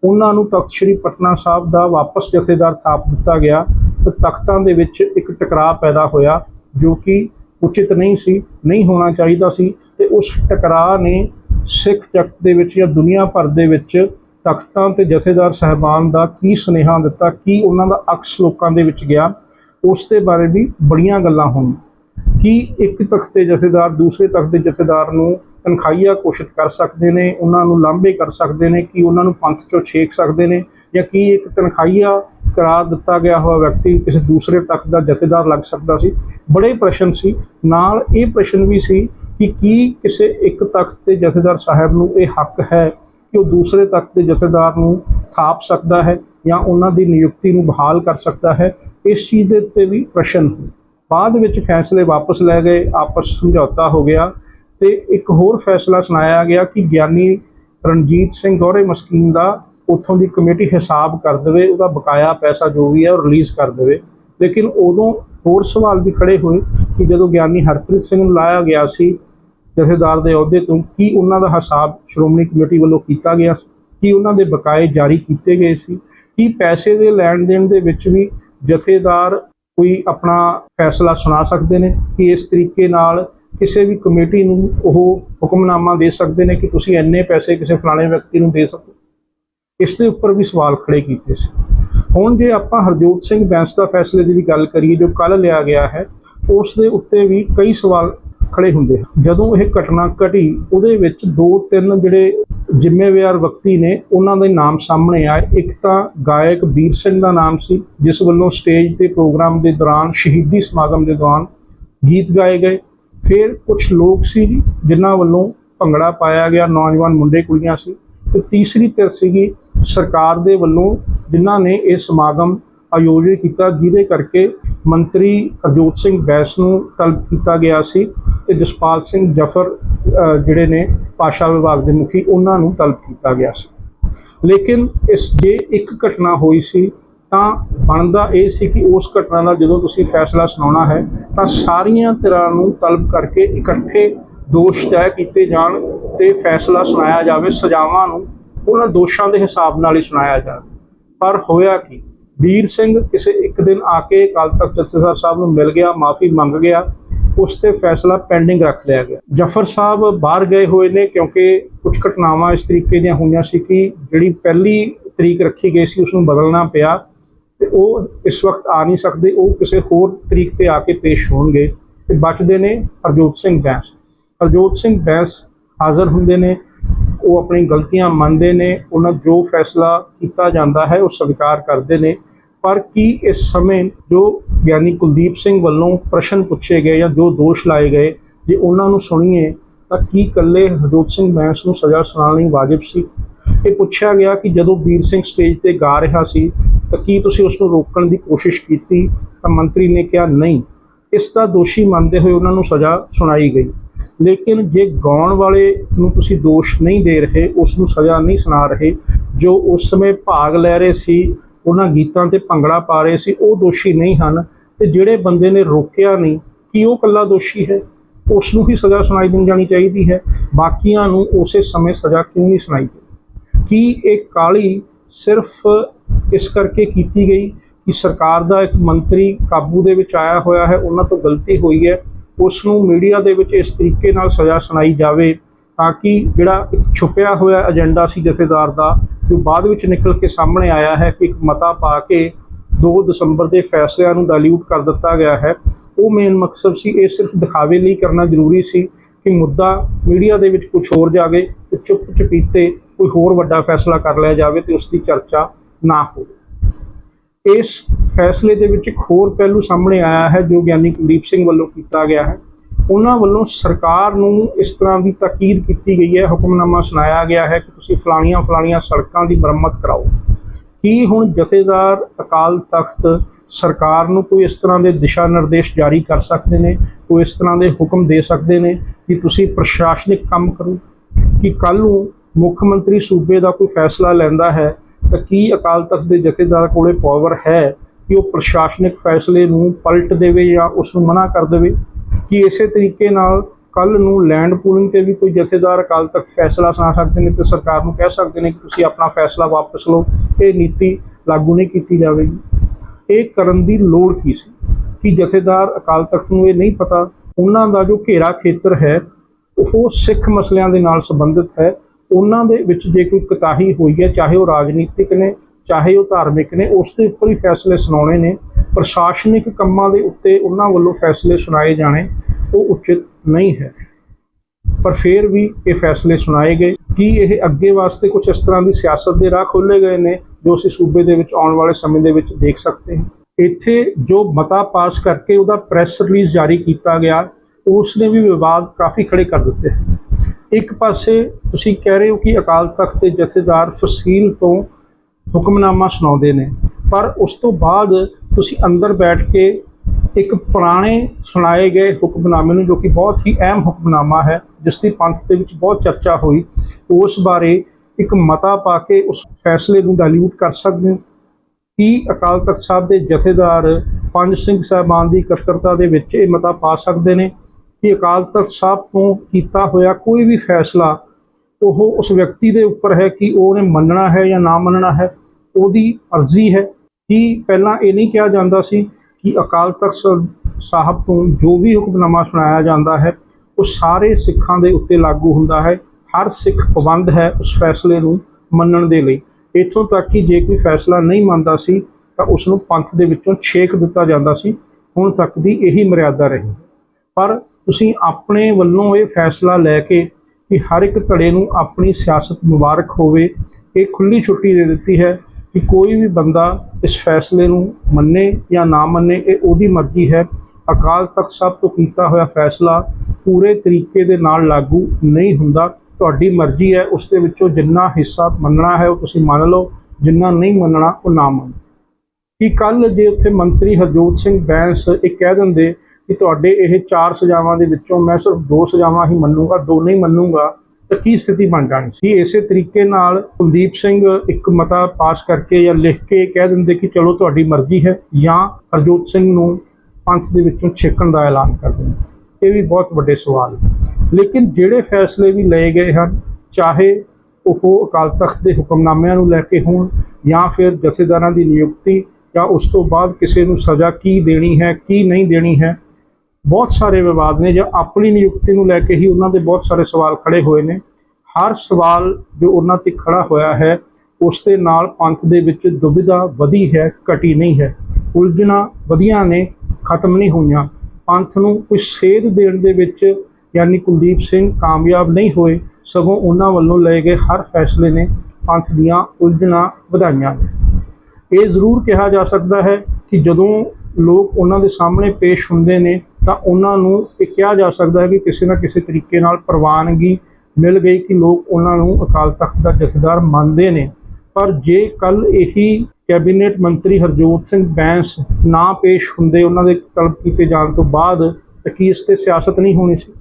ਉਹਨਾਂ ਨੂੰ ਤਖਤ ਸ੍ਰੀ ਪਟਨਾ ਸਾਹਿਬ ਦਾ ਵਾਪਸ ਜਥੇਦਾਰ ਥਾਪ ਦਿੱਤਾ ਗਿਆ। ਤੇ ਤਖਤਾਂ ਦੇ ਵਿੱਚ ਇੱਕ ਟਕਰਾਅ ਪੈਦਾ ਹੋਇਆ। ਜੋ ਕਿ ਉਚਿਤ ਨਹੀਂ ਸੀ, ਨਹੀਂ ਹੋਣਾ ਚਾਹੀਦਾ ਸੀ ਤੇ ਉਸ ਟਕਰਾਅ ਨੇ ਸਿੱਖ ਤਖ਼ਤ ਦੇ ਵਿੱਚ ਜਾਂ ਦੁਨੀਆ ਭਰ ਦੇ ਵਿੱਚ ਤਖਤਾਂ ਤੇ ਜਥੇਦਾਰ ਸਹਿਬਾਨ ਦਾ ਕੀ ਸੁਨੇਹਾ ਦਿੱਤਾ, ਕੀ ਉਹਨਾਂ ਦਾ ਅਕਸ ਲੋਕਾਂ ਦੇ ਵਿੱਚ ਗਿਆ, ਉਸ ਦੇ ਬਾਰੇ ਵੀ ਬੜੀਆਂ ਗੱਲਾਂ ਹੋਣ। ਕਿ ਇੱਕ ਤਖਤ ਦੇ ਜਥੇਦਾਰ ਦੂਸਰੇ ਤਖਤ ਦੇ ਜਥੇਦਾਰ ਨੂੰ ਤਨਖਾਹੀਆ ਘੋਸ਼ਿਤ ਕਰ ਸਕਦੇ ਨੇ, ਉਹਨਾਂ ਨੂੰ ਲਾਂਭੇ ਕਰ ਸਕਦੇ ਨੇ, ਕਿ ਉਹਨਾਂ ਨੂੰ ਪੰਥ ਚੋਂ ਛੇਕ ਸਕਦੇ ਨੇ, ਜਾਂ ਕੀ ਇੱਕ ਤਨਖਾਹੀਆ ਕਰਾ ਦਿੱਤਾ ਗਿਆ ਹੋਇਆ ਵਿਅਕਤੀ ਕਿਸੇ ਦੂਸਰੇ ਤਖਤ ਦਾ ਜਥੇਦਾਰ ਲੱਗ ਸਕਦਾ ਸੀ? ਬੜੇ ਪ੍ਰਸ਼ਨ ਸੀ। ਨਾਲ ਇਹ ਪ੍ਰਸ਼ਨ ਵੀ ਸੀ ਕਿ ਕੀ ਕਿਸੇ ਇੱਕ ਤਖਤ ਦੇ ਜਥੇਦਾਰ ਸਾਹਿਬ ਨੂੰ ਇਹ ਹੱਕ ਹੈ ਕਿ ਉਹ ਦੂਸਰੇ ਤਖਤ ਦੇ ਜਥੇਦਾਰ ਨੂੰ ਥਾਪ ਸਕਦਾ ਹੈ ਜਾਂ ਉਹਨਾਂ ਦੀ ਨਿਯੁਕਤੀ ਨੂੰ ਬਹਾਲ ਕਰ ਸਕਦਾ ਹੈ? ਇਸ ਚੀਜ਼ ਦੇ ਉੱਤੇ ਵੀ ਪ੍ਰਸ਼ਨ ਬਾਅਦ ਵਿੱਚ ਫੈਸਲੇ ਵਾਪਸ ਲੈ ਗਏ, ਆਪਸ ਸਮਝੌਤਾ ਹੋ ਗਿਆ। ਤੇ ਇੱਕ ਹੋਰ ਫੈਸਲਾ ਸੁਣਾਇਆ ਗਿਆ ਕਿ ਗਿਆਨੀ ਰਣਜੀਤ ਸਿੰਘ ਗੌਰੇ ਮਸਕੀਨ ਦਾ ਉੱਥੋਂ ਦੀ ਕਮੇਟੀ ਹਿਸਾਬ ਕਰ ਦੇਵੇ, ਉਹਦਾ ਬਕਾਇਆ ਪੈਸਾ ਜੋ ਵੀ ਹੈ ਉਹ ਰਿਲੀਜ਼ ਕਰ ਦੇਵੇ। ਲੇਕਿਨ ਉਦੋਂ ਹੋਰ ਸਵਾਲ ਵੀ ਖੜੇ ਹੋਏ ਕਿ ਜਦੋਂ ਗਿਆਨੀ ਹਰਪ੍ਰੀਤ ਸਿੰਘ ਨੂੰ ਲਾਇਆ ਗਿਆ ਸੀ ਜਥੇਦਾਰ ਦੇ ਅਹੁਦੇ ਤੋਂ, ਕੀ ਉਹਨਾਂ ਦਾ ਹਿਸਾਬ ਸ਼੍ਰੋਮਣੀ ਕਮੇਟੀ ਵੱਲੋਂ ਕੀਤਾ ਗਿਆ ਸੀ? ਕੀ ਉਹਨਾਂ ਦੇ ਬਕਾਏ ਜਾਰੀ ਕੀਤੇ ਗਏ ਸੀ? ਕੀ ਪੈਸੇ ਦੇ ਲੈਣ ਦੇਣ ਦੇ ਵਿੱਚ ਵੀ ਜਥੇਦਾਰ ਕੋਈ ਆਪਣਾ ਫੈਸਲਾ ਸੁਣਾ ਸਕਦੇ ਨੇ ਕਿ ਇਸ ਤਰੀਕੇ ਨਾਲ ਕਿਸੇ ਵੀ ਕਮੇਟੀ ਨੂੰ ਉਹ ਹੁਕਮਨਾਮਾ ਦੇ ਸਕਦੇ ਨੇ ਕਿ ਤੁਸੀਂ ਇੰਨੇ ਪੈਸੇ ਕਿਸੇ ਫਲਾਣੇ ਵਿਅਕਤੀ ਨੂੰ ਦੇ ਸਕੋ। ਇਸ ਦੇ ਉੱਪਰ ਵੀ ਸਵਾਲ ਖੜੇ ਕੀਤੇ ਸੀ। ਹੁਣ ਜੇ ਆਪਾਂ ਹਰਜੋਤ ਸਿੰਘ ਬੈਂਸ ਦਾ ਫੈਸਲੇ ਦੀ ਵੀ ਗੱਲ ਕਰੀਏ, ਜੋ ਕੱਲ ਲਿਆ ਗਿਆ ਹੈ, ਉਸ ਦੇ ਉੱਤੇ ਵੀ ਕਈ ਸਵਾਲ ਖੜੇ ਹੁੰਦੇ ਹਨ। ਜਦੋਂ ਇਹ ਘਟਨਾ ਘਟੀ, ਉਹਦੇ ਵਿੱਚ ਦੋ ਤਿੰਨ ਜਿਹੜੇ ਜ਼ਿੰਮੇਵਾਰ ਵਿਅਕਤੀ ਨੇ, ਉਹਨਾਂ ਦੇ ਨਾਮ ਸਾਹਮਣੇ ਆਏ। ਇੱਕ ਤਾਂ ਗਾਇਕ ਵੀਰ ਸਿੰਘ ਦਾ ਨਾਮ ਸੀ, ਜਿਸ ਵੱਲੋਂ ਸਟੇਜ ਤੇ ਪ੍ਰੋਗਰਾਮ ਦੇ ਦੌਰਾਨ ਸ਼ਹੀਦੀ ਸਮਾਗਮ ਦੇ ਦੌਰਾਨ ਗੀਤ ਗਾਏ ਗਏ। ਫਿਰ ਕੁਝ ਲੋਕ ਸੀ ਜਿਨ੍ਹਾਂ ਵੱਲੋਂ ਭੰਗੜਾ ਪਾਇਆ ਗਿਆ, ਨੌਜਵਾਨ ਮੁੰਡੇ ਕੁੜੀਆਂ ਸੀ ਤੇ ਤੀਸਰੀ ਧਿਰ ਸੀਗੀ ਸਰਕਾਰ ਦੇ ਵੱਲੋਂ ਜਿਨ੍ਹਾਂ ਨੇ ਇਹ ਸਮਾਗਮ ਆਯੋਜਿਤ ਕੀਤਾ, ਜਿਹਦੇ ਕਰਕੇ ਮੰਤਰੀ ਹਰਜੋਤ ਸਿੰਘ ਬੈਸ ਨੂੰ ਤਲਬ ਕੀਤਾ ਗਿਆ ਸੀ ਤੇ ਜਸਪਾਲ ਸਿੰਘ ਜਫਰ ਜਿਹੜੇ ਨੇ ਭਾਸ਼ਾ ਵਿਭਾਗ ਦੇ ਮੁਖੀ, ਉਹਨਾਂ ਨੂੰ ਤਲਬ ਕੀਤਾ ਗਿਆ ਸੀ। ਲੇਕਿਨ ਇਸ ਜੇ ਇੱਕ ਘਟਨਾ ਹੋਈ ਸੀ ਤਾਂ ਬਣਦਾ ਇਹ ਸੀ ਕਿ ਉਸ ਘਟਨਾ ਦਾ ਜਦੋਂ ਤੁਸੀਂ ਫੈਸਲਾ ਸੁਣਾਉਣਾ ਹੈ, ਤਾਂ ਸਾਰੀਆਂ ਧਿਰਾਂ ਨੂੰ ਤਲਬ ਕਰਕੇ ਇਕੱਠੇ ਦੋਸ਼ ਤੈਅ ਕੀਤੇ ਜਾਣ ਤੇ ਫੈਸਲਾ ਸੁਣਾਇਆ ਜਾਵੇ, ਸਜ਼ਾਵਾਂ ਨੂੰ ਉਹਨਾਂ ਦੋਸ਼ਾਂ ਦੇ ਹਿਸਾਬ ਨਾਲ ਹੀ ਸੁਣਾਇਆ ਜਾਵੇ। ਪਰ ਹੋਇਆ ਕੀ? ਵੀਰ ਸਿੰਘ ਕਿਸੇ ਇੱਕ ਦਿਨ ਆ ਕੇ ਅਕਾਲ ਤਖਤ ਜਥੇਦਾਰ ਸਾਹਿਬ ਨੂੰ ਮਿਲ ਗਿਆ, ਮਾਫੀ ਮੰਗ ਗਿਆ, ਉਸ ਤੇ ਫੈਸਲਾ ਪੈਂਡਿੰਗ ਰੱਖ ਲਿਆ ਗਿਆ। ਜਫਰ ਸਾਹਿਬ ਬਾਹਰ ਗਏ ਹੋਏ ਨੇ ਕਿਉਂਕਿ ਕੁਝ ਘਟਨਾਵਾਂ ਇਸ ਤਰੀਕੇ ਦੀਆਂ ਹੋਈਆਂ ਸੀ ਕਿ ਜਿਹੜੀ ਪਹਿਲੀ ਤਰੀਕ ਰੱਖੀ ਗਈ ਸੀ ਉਸ ਨੂੰ ਬਦਲਣਾ ਪਿਆ। ਤੇ ਉਹ ਇਸ ਵਕਤ ਆ ਨਹੀਂ ਸਕਦੇ, ਉਹ ਕਿਸੇ ਹੋਰ ਤਰੀਕ ਤੇ ਆ ਕੇ ਪੇਸ਼ ਹੋਣਗੇ। ਤੇ ਬਚਦੇ ਨੇ ਹਰਜੋਤ ਸਿੰਘ ਬੈਂਸ। ਹਰਜੋਤ ਸਿੰਘ ਬੈਂਸ ਹਾਜ਼ਰ ਹੁੰਦੇ ਨੇ, ਉਹ ਆਪਣੀ ਗਲਤੀਆਂ ਮੰਨਦੇ ਨੇ, ਉਹਨਾਂ ਜੋ ਫੈਸਲਾ ਕੀਤਾ ਜਾਂਦਾ ਹੈ, ਉਹ ਸਵੀਕਾਰ ਕਰਦੇ ਨੇ। ਪਰ ਕੀ ਇਸ ਸਮੇਂ ਜੋ ਗਿਆਨੀ ਕੁਲਦੀਪ ਸਿੰਘ ਵੱਲੋਂ ਪ੍ਰਸ਼ਨ ਪੁੱਛੇ ਗਏ ਜਾਂ ਜੋ ਦੋਸ਼ ਲਾਏ ਗਏ, ਜੇ ਉਹਨਾਂ ਨੂੰ ਸੁਣੀਏ, ਤਾਂ ਕੀ ਇਕੱਲੇ ਹਰਜੋਤ ਸਿੰਘ ਬੈਂਸ ਨੂੰ ਸਜ਼ਾ ਸੁਣਾਉਣੀ ਵਾਜਿਬ ਸੀ? ਇਹ ਪੁੱਛਿਆ ਗਿਆ ਕਿ ਜਦੋਂ ਵੀਰ ਸਿੰਘ ਸਟੇਜ ਤੇ ਗਾ ਰਿਹਾ ਸੀ, ਤਾਂ ਕੀ ਤੁਸੀਂ ਉਸ ਨੂੰ ਰੋਕਣ ਦੀ ਕੋਸ਼ਿਸ਼ ਕੀਤੀ? ਤਾਂ ਮੰਤਰੀ ਨੇ ਕਿਹਾ, ਨਹੀਂ। ਇਸ ਦਾ ਦੋਸ਼ੀ ਮੰਨਦੇ ਹੋਏ ਉਹਨਾਂ ਨੂੰ ਸਜ਼ਾ ਸੁਣਾਈ ਗਈ। ਲੇਕਿਨ ਜੇ ਗਾਉਣ ਵਾਲੇ ਨੂੰ ਤੁਸੀਂ ਦੋਸ਼ ਨਹੀਂ ਦੇ ਰਹੇ ਉਸ ਨੂੰ ਸਜ਼ਾ ਨਹੀਂ ਸੁਣਾ ਰਹੇ, ਜੋ ਉਸ ਸਮੇਂ ਭਾਗ ਲੈ ਰਹੇ ਸੀ, ਉਹਨਾਂ ਗੀਤਾਂ ਤੇ ਭੰਗੜਾ ਪਾ ਰਹੇ ਸੀ, ਉਹ ਦੋਸ਼ੀ ਨਹੀਂ ਹਨ। ਤੇ ਜਿਹੜੇ ਬੰਦੇ ਨੇ ਰੋਕਿਆ ਨਹੀਂ, ਕੀ ਉਹ ਕੱਲਾ ਦੋਸ਼ੀ ਹੈ? ਉਸ ਨੂੰ ਹੀ ਸਜ਼ਾ ਸੁਣਾਈ ਦੇਣੀ ਜਾਣੀ ਚਾਹੀਦੀ ਹੈ। ਬਾਕੀਆਂ ਨੂੰ ਉਸੇ ਸਮੇਂ ਸਜ਼ਾ ਕਿਉਂ ਨਹੀਂ ਸੁਣਾਈ ਗਈ? ਕੀ ਇਹ ਕਾਲੀ ਸਿਰਫ ਇਸ ਕਰਕੇ ਕੀਤੀ ਗਈ ਕਿ ਸਰਕਾਰ ਦਾ ਇੱਕ ਮੰਤਰੀ ਕਾਬੂ ਦੇ ਵਿੱਚ ਆਇਆ ਹੋਇਆ ਹੈ, ਉਹਨਾਂ ਤੋਂ ਗਲਤੀ ਹੋਈ ਹੈ ਉਸ ਨੂੰ ਮੀਡੀਆ ਦੇ ਵਿੱਚ ਇਸ ਤਰੀਕੇ ਨਾਲ ਸਜ਼ਾ ਸੁਣਾਈ ਜਾਵੇ ਤਾਂ ਕਿ ਜਿਹੜਾ ਇੱਕ ਛੁਪਿਆ ਹੋਇਆ ਏਜੰਡਾ ਸੀ ਜਥੇਦਾਰ ਦਾ, ਜੋ ਬਾਅਦ ਵਿੱਚ ਨਿਕਲ ਕੇ ਸਾਹਮਣੇ ਆਇਆ ਹੈ ਕਿ ਇੱਕ ਮਤਾ ਪਾ ਕੇ 2 ਦਸੰਬਰ ਦੇ ਫੈਸਲਿਆਂ ਨੂੰ ਡਾਇਲੂਟ ਕਰ ਦਿੱਤਾ ਗਿਆ ਹੈ, ਉਹ ਮੇਨ ਮਕਸਦ ਸੀ, ਇਹ ਸਿਰਫ ਦਿਖਾਵੇ ਲਈ ਕਰਨਾ ਜ਼ਰੂਰੀ ਸੀ ਕਿ ਮੁੱਦਾ ਮੀਡੀਆ ਦੇ ਵਿੱਚ ਕੁਝ ਹੋਰ ਜਾਗੇ ਤੇ ਚੁੱਪ ਚਪੀਤੇ ਕੋਈ ਹੋਰ ਵੱਡਾ ਫੈਸਲਾ ਕਰ ਲਿਆ ਜਾਵੇ ਤੇ ਉਸ ਦੀ ਚਰਚਾ ਨਾ ਹੋਵੇ। ਇਸ ਫੈਸਲੇ ਦੇ ਵਿੱਚ ਇੱਕ ਹੋਰ ਪਹਿਲੂ ਸਾਹਮਣੇ ਆਇਆ ਹੈ ਜੋ ਗਿਆਨੀ ਕੁਲਦੀਪ ਸਿੰਘ ਵੱਲੋਂ ਕੀਤਾ ਗਿਆ ਹੈ। ਉਹਨਾਂ ਵੱਲੋਂ ਸਰਕਾਰ ਨੂੰ ਇਸ ਤਰ੍ਹਾਂ ਦੀ ਤਾਕੀਦ ਕੀਤੀ ਗਈ ਹੈ, ਹੁਕਮਨਾਮਾ ਸੁਣਾਇਆ ਗਿਆ ਹੈ ਕਿ ਤੁਸੀਂ ਫਲਾਣੀਆਂ ਫਲਾਣੀਆਂ ਸੜਕਾਂ ਦੀ ਮੁਰੰਮਤ ਕਰਾਓ। ਕੀ ਹੁਣ ਜਥੇਦਾਰ ਅਕਾਲ ਤਖਤ ਸਰਕਾਰ ਨੂੰ ਕੋਈ ਇਸ ਤਰ੍ਹਾਂ ਦੇ ਦਿਸ਼ਾ ਨਿਰਦੇਸ਼ ਜਾਰੀ ਕਰ ਸਕਦੇ ਨੇ, ਕੋਈ ਇਸ ਤਰ੍ਹਾਂ ਦੇ ਹੁਕਮ ਦੇ ਸਕਦੇ ਨੇ ਕਿ ਤੁਸੀਂ ਪ੍ਰਸ਼ਾਸਨਿਕ ਕੰਮ ਕਰੋ? ਕਿ ਕੱਲ ਨੂੰ ਮੁੱਖ ਮੰਤਰੀ ਸੂਬੇ ਦਾ ਕੋਈ ਫੈਸਲਾ ਲੈਂਦਾ ਹੈ, ਤਾਂ ਕੀ ਅਕਾਲ ਤਖਤ ਦੇ ਜਥੇਦਾਰ ਕੋਲੇ ਪਾਵਰ ਹੈ ਕਿ ਉਹ ਪ੍ਰਸ਼ਾਸਨਿਕ ਫੈਸਲੇ ਨੂੰ ਪਲਟ ਦੇਵੇ ਜਾਂ ਉਸ ਨੂੰ ਮਨਾ ਕਰ ਦੇਵੇ? ਕਿ ਇਸੇ ਤਰੀਕੇ ਨਾਲ ਕੱਲ ਨੂੰ ਲੈਂਡ ਪੂਲਿੰਗ ਤੇ ਵੀ ਕੋਈ ਜਥੇਦਾਰ ਅਕਾਲ ਤਖਤ ਫੈਸਲਾ ਸੁਣਾ ਸਕਦੇ ਨੇ ਤੇ ਸਰਕਾਰ ਨੂੰ ਕਹਿ ਸਕਦੇ ਨੇ ਕਿ ਤੁਸੀਂ ਆਪਣਾ ਫੈਸਲਾ ਵਾਪਸ ਲਓ? ਇਹ ਨੀਤੀ ਲਾਗੂ ਨਹੀਂ ਕੀਤੀ ਜਾਵੇਗੀ। ਇਹ ਕਰਨ ਦੀ ਲੋੜ ਕੀ ਸੀ? ਕਿ ਜਥੇਦਾਰ ਅਕਾਲ ਤਖਤ ਨੂੰ ਇਹ ਨਹੀਂ ਪਤਾ? ਉਹਨਾਂ ਦਾ ਜੋ ਘੇਰਾ ਖੇਤਰ ਹੈ, ਉਹ ਸਿੱਖ ਮਸਲਿਆਂ ਦੇ ਨਾਲ ਸੰਬੰਧਿਤ ਹੈ ਉਹਨਾਂ ਦੇ ਵਿੱਚ ਜੇ ਕੋਈ ਕਤਾਹੀ ਹੋਈ ਹੈ, ਚਾਹੇ ਉਹ ਰਾਜਨੀਤਿਕ ਨੇ, ਚਾਹੇ ਉਹ ਧਾਰਮਿਕ ਨੇ, ਉਸ ਦੇ ਉੱਪਰ ਹੀ ਫੈਸਲੇ ਸੁਣਾਉਣੇ ਨੇ। ਪ੍ਰਸ਼ਾਸਨਿਕ ਕੰਮਾਂ ਦੇ ਉੱਤੇ ਉਹਨਾਂ ਵੱਲੋਂ ਫੈਸਲੇ ਸੁਣਾਏ ਜਾਣੇ ਉਹ ਉਚਿਤ ਨਹੀਂ ਹੈ। ਪਰ ਫਿਰ ਵੀ ਇਹ ਫੈਸਲੇ ਸੁਣਾਏ ਗਏ। ਕੀ ਇਹ ਅੱਗੇ ਵਾਸਤੇ ਕੁਝ ਇਸ ਤਰ੍ਹਾਂ ਦੀ ਸਿਆਸਤ ਦੇ ਰਾਹ ਖੋਲੇ ਗਏ ਨੇ, ਜੋ ਅਸੀਂ ਸੂਬੇ ਦੇ ਵਿੱਚ ਆਉਣ ਵਾਲੇ ਸਮੇਂ ਦੇ ਵਿੱਚ ਦੇਖ ਸਕਦੇ ਹਾਂ? ਇੱਥੇ ਜੋ ਮਤਾ ਪਾਸ ਕਰਕੇ ਉਹਦਾ ਪ੍ਰੈਸ ਰਿਲੀਜ਼ ਜਾਰੀ ਕੀਤਾ ਗਿਆ, ਉਸ ਨੇ ਵੀ ਵਿਵਾਦ ਕਾਫੀ ਖੜੇ ਕਰ ਦਿੱਤੇ। ਹਨ ਇੱਕ ਪਾਸੇ ਤੁਸੀਂ ਕਹਿ ਰਹੇ ਹੋ ਕਿ ਅਕਾਲ ਤਖਤ ਦੇ ਜਥੇਦਾਰ ਫਸੀਲ ਤੋਂ ਹੁਕਮਨਾਮਾ ਸੁਣਾਉਂਦੇ ਨੇ, ਪਰ ਉਸ ਤੋਂ ਬਾਅਦ ਤੁਸੀਂ ਅੰਦਰ ਬੈਠ ਕੇ ਇੱਕ ਪੁਰਾਣੇ ਸੁਣਾਏ ਗਏ ਹੁਕਮਨਾਮੇ ਨੂੰ, ਜੋ ਕਿ ਬਹੁਤ ਹੀ ਅਹਿਮ ਹੁਕਮਨਾਮਾ ਹੈ, ਜਿਸ ਦੀ ਪੰਥ ਦੇ ਵਿੱਚ ਬਹੁਤ ਚਰਚਾ ਹੋਈ, ਉਸ ਬਾਰੇ ਇੱਕ ਮਤਾ ਪਾ ਕੇ ਉਸ ਫੈਸਲੇ ਨੂੰ ਡਾਇਲੂਟ ਕਰ ਸਕਦੇ ਹੋ? ਕੀ ਅਕਾਲ ਤਖਤ ਸਾਹਿਬ ਦੇ ਜਥੇਦਾਰ ਪੰਜ ਸਿੰਘ ਸਾਹਿਬਾਨ ਦੀ ਇਕੱਤਰਤਾ ਦੇ ਵਿੱਚ ਇਹ ਮਤਾ ਪਾ ਸਕਦੇ ਨੇ? ਕਿ ਅਕਾਲ ਤਖਤ ਸਾਹਿਬ ਤੋਂ ਕੀਤਾ ਹੋਇਆ ਕੋਈ ਵੀ ਫੈਸਲਾ, ਉਹ ਉਸ ਵਿਅਕਤੀ ਦੇ ਉੱਪਰ ਹੈ ਕਿ ਉਹਨੇ ਮੰਨਣਾ ਹੈ ਜਾਂ ਨਾ ਮੰਨਣਾ ਹੈ, ਉਹਦੀ ਅਰਜ਼ੀ ਹੈ। ਕਿ ਪਹਿਲਾਂ ਇਹ ਨਹੀਂ ਕਿਹਾ ਜਾਂਦਾ ਸੀ ਕਿ ਅਕਾਲ ਤਖਤ ਸਾਹਿਬ ਤੋਂ ਜੋ ਵੀ ਹੁਕਮਨਾਮਾ ਸੁਣਾਇਆ ਜਾਂਦਾ ਹੈ, ਉਹ ਸਾਰੇ ਸਿੱਖਾਂ ਦੇ ਉੱਤੇ ਲਾਗੂ ਹੁੰਦਾ ਹੈ। ਹਰ ਸਿੱਖ ਪਾਬੰਦ ਹੈ ਉਸ ਫੈਸਲੇ ਨੂੰ ਮੰਨਣ ਦੇ ਲਈ। ਇੱਥੋਂ ਤੱਕ ਕਿ ਜੇ ਕੋਈ ਫੈਸਲਾ ਨਹੀਂ ਮੰਨਦਾ ਸੀ, ਤਾਂ ਉਸ ਨੂੰ ਪੰਥ ਦੇ ਵਿੱਚੋਂ ਛੇਕ ਦਿੱਤਾ ਜਾਂਦਾ ਸੀ। ਹੁਣ ਤੱਕ ਦੀ ਇਹੀ ਮਰਿਆਦਾ ਰਹੀ। ਪਰ ਤੁਸੀਂ ਆਪਣੇ ਵੱਲੋਂ ਇਹ ਫੈਸਲਾ ਲੈ ਕੇ ਕਿ ਹਰ ਇੱਕ ਧੜੇ ਨੂੰ ਆਪਣੀ ਸਿਆਸਤ ਮੁਬਾਰਕ ਹੋਵੇ, ਇਹ ਖੁੱਲੀ ਛੁੱਟੀ ਦੇ ਦਿੱਤੀ ਹੈ ਕਿ ਕੋਈ ਵੀ ਬੰਦਾ ਇਸ ਫੈਸਲੇ ਨੂੰ ਮੰਨੇ ਜਾਂ ਨਾ ਮੰਨੇ, ਇਹ ਉਹਦੀ ਮਰਜ਼ੀ ਹੈ। ਅਕਾਲ ਤਖਤ ਸਾਹਿਬ ਤੋਂ ਕੀਤਾ ਹੋਇਆ ਫੈਸਲਾ ਪੂਰੇ ਤਰੀਕੇ ਦੇ ਨਾਲ ਲਾਗੂ ਨਹੀਂ ਹੁੰਦਾ। ਤੁਹਾਡੀ ਮਰਜ਼ੀ ਹੈ, ਉਸ ਦੇ ਵਿੱਚੋਂ ਜਿੰਨਾ ਹਿੱਸਾ ਮੰਨਣਾ ਹੈ ਉਹ ਤੁਸੀਂ ਮੰਨ ਲਓ, ਜਿੰਨਾ ਨਹੀਂ ਮੰਨਣਾ ਉਹ ਨਾ ਮੰਨੋ। ਕਿ ਕੱਲ ਜੇ ਉੱਥੇ ਮੰਤਰੀ ਹਰਜੋਤ ਸਿੰਘ ਬੈਂਸ ਇਹ ਕਹਿ ਦਿੰਦੇ ਕਿ ਤੁਹਾਡੇ ਇਹ ਚਾਰ ਸਜ਼ਾਵਾਂ ਦੇ ਵਿੱਚੋਂ ਮੈਂ ਸਿਰਫ ਦੋ ਸਜ਼ਾਵਾਂ ਹੀ ਮੰਨੂਗਾ, ਦੋ ਨਹੀਂ ਮੰਨੂਗਾ, ਤਾਂ ਕੀ ਸਥਿਤੀ ਬਣ ਜਾਣੀ ਸੀ ਇਸੇ ਤਰੀਕੇ ਨਾਲ ਕੁਲਦੀਪ ਸਿੰਘ ਇੱਕ ਮਤਾ ਪਾਸ ਕਰਕੇ ਜਾਂ ਲਿਖ ਕੇ ਕਹਿ ਦਿੰਦੇ ਕਿ ਚਲੋ ਤੁਹਾਡੀ ਮਰਜ਼ੀ ਹੈ ਜਾਂ ਹਰਜੋਤ ਸਿੰਘ ਨੂੰ ਪੰਥ ਦੇ ਵਿੱਚੋਂ ਛੇਕਣ ਦਾ ਐਲਾਨ ਕਰ ਦਿੰਦੇ ਇਹ ਵੀ ਬਹੁਤ ਵੱਡੇ ਸਵਾਲ ਨੇ। ਲੇਕਿਨ ਜਿਹੜੇ ਫੈਸਲੇ ਵੀ ਲਏ ਗਏ ਹਨ, ਚਾਹੇ ਉਹ ਅਕਾਲ ਤਖਤ ਦੇ ਹੁਕਮਨਾਮਿਆਂ ਨੂੰ ਲੈ ਕੇ ਹੋਣ ਜਾਂ ਫਿਰ ਜਥੇਦਾਰਾਂ ਦੀ ਨਿਯੁਕਤੀ ਜਾਂ ਉਸ ਤੋਂ ਬਾਅਦ ਕਿਸੇ ਨੂੰ ਸਜ਼ਾ ਕੀ ਦੇਣੀ ਹੈ, ਕੀ ਨਹੀਂ ਦੇਣੀ ਹੈ, ਬਹੁਤ ਸਾਰੇ ਵਿਵਾਦ ਨੇ ਜਾਂ ਆਪਣੀ ਨਿਯੁਕਤੀ ਨੂੰ ਲੈ ਕੇ ਹੀ ਉਹਨਾਂ ਦੇ ਬਹੁਤ ਸਾਰੇ ਸਵਾਲ ਖੜੇ ਹੋਏ ਨੇ। ਹਰ ਸਵਾਲ ਜੋ ਉਹਨਾਂ ਤੇ ਖੜਾ ਹੋਇਆ ਹੈ, ਉਸ ਦੇ ਨਾਲ ਪੰਥ ਦੇ ਵਿੱਚ ਦੁਬਿਧਾ ਵਧੀ ਹੈ, ਘਟੀ ਨਹੀਂ ਹੈ। ਉਲਝਣਾ ਵਧੀਆਂ ਨੇ, ਖਤਮ ਨਹੀਂ ਹੋਈਆਂ। ਪੰਥ ਨੂੰ ਕੋਈ ਸੇਧ ਦੇਣ ਦੇ ਵਿੱਚ ਯਾਨੀ ਕੁਲਦੀਪ ਸਿੰਘ ਕਾਮਯਾਬ ਨਹੀਂ ਹੋਏ, ਸਗੋਂ ਉਹਨਾਂ ਵੱਲੋਂ ਲਏ ਗਏ ਹਰ ਫੈਸਲੇ ਨੇ ਪੰਥ ਦੀਆਂ ਉਲਝਣਾ ਵਧਾਈਆਂ ਇਹ ਜ਼ਰੂਰ ਕਿਹਾ ਜਾ ਸਕਦਾ ਹੈ ਕਿ ਜਦੋਂ ਲੋਕ ਉਹਨਾਂ ਦੇ ਸਾਹਮਣੇ ਪੇਸ਼ ਹੁੰਦੇ ਨੇ ਤਾਂ ਉਹਨਾਂ ਨੂੰ ਇਹ ਕਿਹਾ ਜਾ ਸਕਦਾ ਹੈ ਕਿ ਕਿਸੇ ਨਾ ਕਿਸੇ ਤਰੀਕੇ ਨਾਲ ਪ੍ਰਵਾਨਗੀ ਮਿਲ ਗਈ ਕਿ ਲੋਕ ਉਹਨਾਂ ਨੂੰ ਅਕਾਲ ਤਖਤ ਦਾ ਜਥੇਦਾਰ ਮੰਨਦੇ ਨੇ। ਪਰ ਜੇ ਕੱਲ ਇਹੀ ਕੈਬਨਿਟ ਮੰਤਰੀ ਹਰਜੋਤ ਸਿੰਘ ਬੈਂਸ ਨਾ ਪੇਸ਼ ਹੁੰਦੇ ਉਹਨਾਂ ਦੇ ਤਲਬ ਕੀਤੇ ਜਾਣ ਤੋਂ ਬਾਅਦ, ਤਾਂ ਕੀ ਇਸ ਤੇ ਸਿਆਸਤ ਨਹੀਂ ਹੋਣੀ ਸੀ?